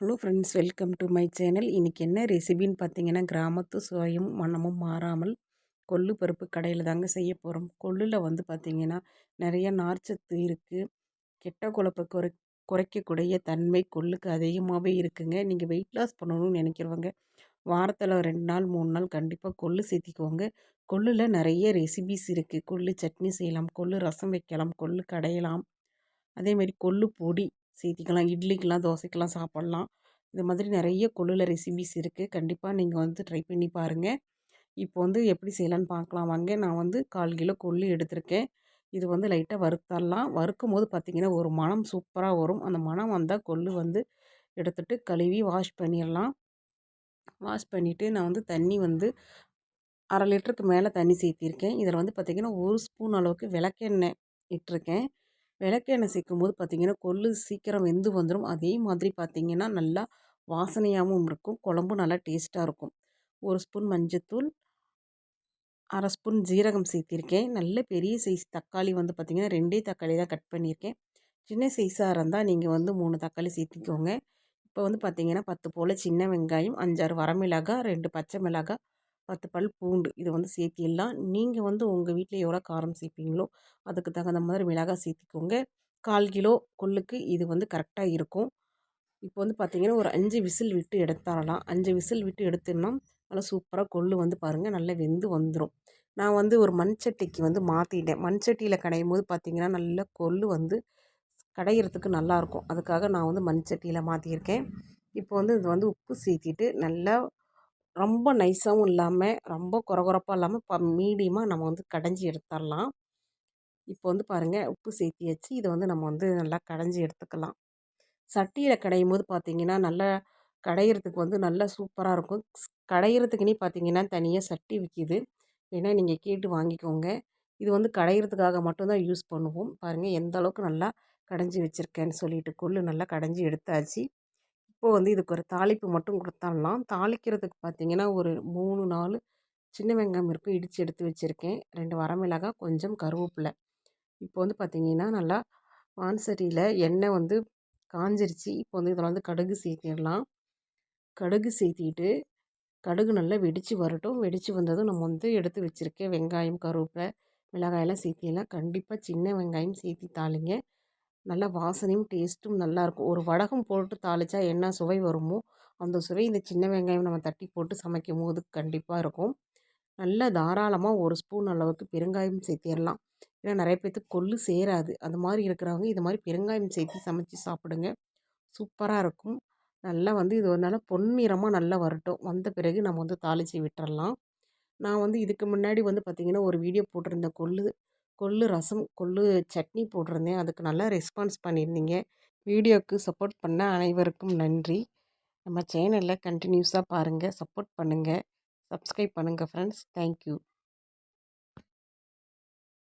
Hello friends welcome to my channel இன்றைக்கி என்ன ரெசிபின்னு பார்த்தீங்கன்னா கிராமத்து சுவையும் மனமும் மாறாமல் கொள்ளு பருப்பு கடையில் தாங்க செய்ய போகிறோம் கொள்ளில் வந்து பார்த்திங்கன்னா நிறைய நார்ச்சத்து இருக்குது கெட்ட குழப்ப குறை குறைக்கக்கூடிய தன்மை கொள்ளுக்கு அதிகமாகவே இருக்குங்க. நீங்கள் வெயிட் லாஸ் பண்ணணும்னு நினைக்கிறவங்க வாரத்தில் ரெண்டு நாள் மூணு நாள் கண்டிப்பாக கொள்ளு சேர்த்திக்கோங்க. கொள்ளில் நிறைய ரெசிபிஸ் இருக்குது கொள்ளு சட்னி செய்யலாம் கொள்ளு ரசம் வைக்கலாம் கொள்ளு கடையலாம். அதேமாதிரி கொள்ளு பொடி சேர்த்திக்கலாம் இட்லிக்கெலாம் தோசைக்கெலாம் சாப்பிட்லாம். இது மாதிரி நிறைய கொள்ளில் ரெசிபிஸ் இருக்குது கண்டிப்பாக நீங்கள் வந்து ட்ரை பண்ணி பாருங்கள் இப்போ வந்து எப்படி செய்யலான்னு பார்க்கலாம். வாங்க நான் வந்து கால் கிலோ கொள்ளு எடுத்திருக்கேன். இது வந்து லைட்டாக வறுத்தரலாம். வறுக்கும் போது பார்த்திங்கன்னா ஒரு மனம் சூப்பராக வரும். அந்த மனம் வந்தால் கொள்ளு வந்து எடுத்துகிட்டு கழுவி வாஷ் பண்ணிடலாம் வாஷ் பண்ணிவிட்டு நான் வந்து தண்ணி வந்து அரை லிட்டருக்கு மேலே தண்ணி சேர்த்திருக்கேன். இதில் வந்து பார்த்திங்கன்னா ஒரு ஸ்பூன் அளவுக்கு விளக்கெண்ணெய் இட்டிருக்கேன். விளக்கெண்ணெய் சேர்க்கும் போது பார்த்திங்கன்னா கொள்ளு சீக்கிரம் வெந்து வந்துடும் அதே மாதிரி பார்த்திங்கன்னா நல்லா வாசனையாகவும் இருக்கும். குழம்பும் நல்லா டேஸ்ட்டாக இருக்கும். ஒரு ஸ்பூன் மஞ்சத்தூள் அரை ஸ்பூன் ஜீரகம் சேர்த்திருக்கேன். நல்ல பெரிய சைஸ் தக்காளி வந்து பார்த்திங்கன்னா ரெண்டே தக்காளி தான் கட் பண்ணியிருக்கேன். சின்ன சைஸாக இருந்தால் நீங்கள் வந்து மூணு தக்காளி சேர்த்திக்கோங்க. இப்போ வந்து பார்த்திங்கன்னா பத்து போல் சின்ன வெங்காயம் அஞ்சாறு வரமிளகாய் ரெண்டு பச்சை மிளகாய் பத்து பல் பூண்டு இதை வந்து சேர்த்திடலாம் நீங்கள் வந்து உங்கள் வீட்டில் எவ்வளோ காரம் சேர்ப்பீங்களோ அதுக்கு தகுந்த மாதிரி மிளகாய் சேர்த்திக்கோங்க. கால் கிலோ கொள்ளுக்கு இது வந்து கரெக்டாக இருக்கும். இப்போ வந்து பார்த்திங்கன்னா ஒரு அஞ்சு விசில் விட்டு எடுத்துடலாம் அஞ்சு விசில் விட்டு எடுத்தோம்னா நல்லா சூப்பராக கொள்ளு வந்து பாருங்கள் நல்லா வெந்து வந்துடும் நான் வந்து ஒரு மண் சட்டிக்கு வந்து மாற்றிட்டேன் மண் சட்டியில் கடையும் போது பார்த்திங்கன்னா நல்லா கொள்ளு வந்து கடையிறதுக்கு நல்லாயிருக்கும் அதுக்காக நான் வந்து மண் சட்டியில் மாற்றியிருக்கேன் இப்போ வந்து இது வந்து உப்பு சேர்த்திட்டு நல்லா ரொம்ப நைஸாகவும் இல்லாமல் ரொம்ப குறகுறப்பாக இல்லாமல் ப மீடியமாக நம்ம வந்து கடைஞ்சி எடுத்துடலாம் இப்போ வந்து பாருங்கள் உப்பு சேர்த்தியாச்சு இதை வந்து நம்ம வந்து நல்லா கடைஞ்சி எடுத்துக்கலாம். சட்டியில் கடையும் போது பார்த்திங்கன்னா நல்லா கடையிறதுக்கு வந்து நல்லா சூப்பராக இருக்கும். கடையிறதுக்குனே பார்த்திங்கன்னா தனியாக சட்டி விற்கிது வேணால் நீங்கள் கேட்டு வாங்கிக்கோங்க. இது வந்து கடையிறதுக்காக மட்டும்தான் யூஸ் பண்ணுவோம். பாருங்கள் எந்த அளவுக்கு நல்லா கடைஞ்சி வச்சுருக்கேன்னு சொல்லிட்டு கொள்ளு நல்லா கடைஞ்சி எடுத்தாச்சு. இப்போ வந்து இதுக்கு ஒரு தாளிப்பு மட்டும் கொடுத்துடலாம் தாளிக்கிறதுக்கு பார்த்திங்கன்னா ஒரு மூணு நாலு சின்ன வெங்காயம் இருக்கும். இடித்து எடுத்து வச்சுருக்கேன். ரெண்டு வரமிளகாய் கொஞ்சம் கருவேப்பிலை. இப்போ வந்து பார்த்திங்கன்னா நல்லா வான்சரியில் எண்ணெய் வந்து காஞ்சிருச்சு. இப்போ வந்து இதில் வந்து கடுகு சேர்த்திடலாம் கடுகு சேர்த்திட்டு கடுகு நல்லா வெடித்து வரட்டும். வெடித்து வந்ததும் நம்ம வந்து எடுத்து வச்சுருக்கேன் வெங்காயம் கருவேப்பிலை மிளகாயெல்லாம் சேர்த்திடலாம் கண்டிப்பாக சின்ன வெங்காயம் சேர்த்தி தாளிங்க. நல்லா வாசனையும் டேஸ்ட்டும் நல்லாயிருக்கும் ஒரு வடகம் போட்டு தாளித்தா என்ன சுவை வருமோ அந்த சுவை இந்த சின்ன வெங்காயம் நம்ம தட்டி போட்டு சமைக்கும் போது கண்டிப்பாக இருக்கும். நல்லா தாராளமாக ஒரு ஸ்பூன் அளவுக்கு பெருங்காயம் சேர்த்திடலாம் ஏன்னா நிறைய பேர்த்துக்கு கொள்ளு சேராது. அந்த மாதிரி இருக்கிறவங்க இது மாதிரி பெருங்காயம் சேர்த்து சமைச்சு சாப்பிடுங்க. சூப்பராக இருக்கும். நல்லா வந்து இது ஒரு நல்லா பொன்னிறமாக நல்லா வரட்டும். வந்த பிறகு நம்ம வந்து தாளித்து விட்டுறலாம் நான் வந்து இதுக்கு முன்னாடி வந்து பார்த்திங்கன்னா ஒரு வீடியோ போட்டிருந்த கொள்ளு கொள்ளு ரசம் கொள்ளு சட்னி போட்டிருந்தேன். அதுக்கு நல்லா ரெஸ்பான்ஸ் பண்ணியிருந்தீங்க. வீடியோவுக்கு சப்போர்ட் பண்ண அனைவருக்கும் நன்றி. நம்ம சேனலில் கண்டினியூஸாக பாருங்கள் சப்போர்ட் பண்ணுங்கள் சப்ஸ்கிரைப் பண்ணுங்கள் ஃப்ரெண்ட்ஸ். தேங்க்யூ.